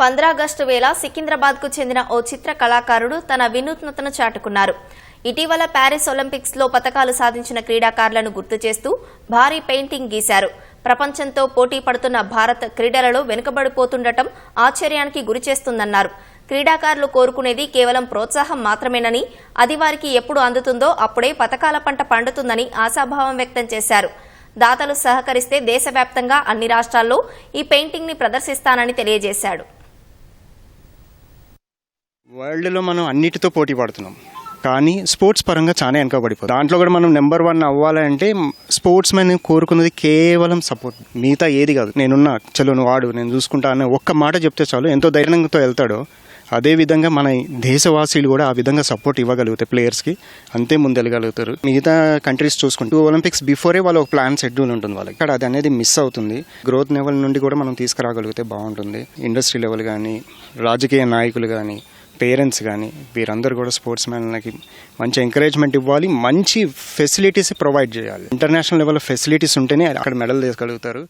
పంద్రాగస్టు వేళ సికింద్రాబాద్కు చెందిన ఓ చిత్ర కళాకారుడు తన వినూత్నతను చాటుకున్నారు. ఇటీవల ప్యారిస్ ఒలింపిక్స్లో పతకాలు సాధించిన క్రీడాకారులను గుర్తు చేస్తూ భారీ పెయింటింగ్ గీశారు. ప్రపంచంతో పోటీ పడుతున్న భారత్ క్రీడలలో వెనుకబడిపోతుండటం ఆశ్చర్యానికి గురిచేస్తుందన్నారు క్రీడాకారులు కోరుకునేది కేవలం ప్రోత్సాహం మాత్రమేనని అది వారికి ఎప్పుడు అందుతుందో అప్పుడే పతకాల పంట పండుతుందని ఆశాభావం వ్యక్తం చేశారు. దాతలు సహకరిస్తే దేశవ్యాప్తంగా అన్ని రాష్ట్రాల్లో ఈ పెయింటింగ్ని ప్రదర్శిస్తానని తెలియజేశాడు. వరల్డ్లో మనం అన్నిటితో పోటీ పడుతున్నాం. కానీ స్పోర్ట్స్ పరంగా చాలా వెనకబడిపోతుంది దాంట్లో కూడా మనం నెంబర్ వన్ అవ్వాలంటే స్పోర్ట్స్ మ్యాన్ కోరుకున్నది కేవలం సపోర్ట్. మిగతా ఏది కాదు. నేనున్నా చలో నువ్వు ఆడు నేను చూసుకుంటా అనే ఒక్క మాట చెప్తే చాలు. ఎంతో ధైర్యంతో వెళ్తాడో అదే విధంగా మన దేశవాసీలు కూడా ఆ విధంగా సపోర్ట్ ఇవ్వగలుగుతాయి ప్లేయర్స్కి. అంతే ముందెళ్ళగలుగుతారు. మిగతా కంట్రీస్ చూసుకుంటూ ఒలింపిక్స్ బిఫోరే వాళ్ళు ఒక ప్లాన్ షెడ్యూల్ ఉంటుంది వాళ్ళకి. ఇక్కడ అది అనేది మిస్ అవుతుంది. గ్రోత్ లెవెల్ నుండి కూడా మనం తీసుకురాగలిగితే బాగుంటుంది. ఇండస్ట్రీ లెవెల్ కానీ రాజకీయ నాయకులు కానీ పేరెంట్స్ కానీ వీరందరూ కూడా స్పోర్ట్స్ మ్యాన్లకి మంచి ఎంకరేజ్మెంట్ ఇవ్వాలి మంచి ఫెసిలిటీస్ ప్రొవైడ్ చేయాలి. ఇంటర్నేషనల్ లెవెల్ ఫెసిలిటీస్ ఉంటేనే అక్కడ మెడల్ తీసుకోగలుగుతారు.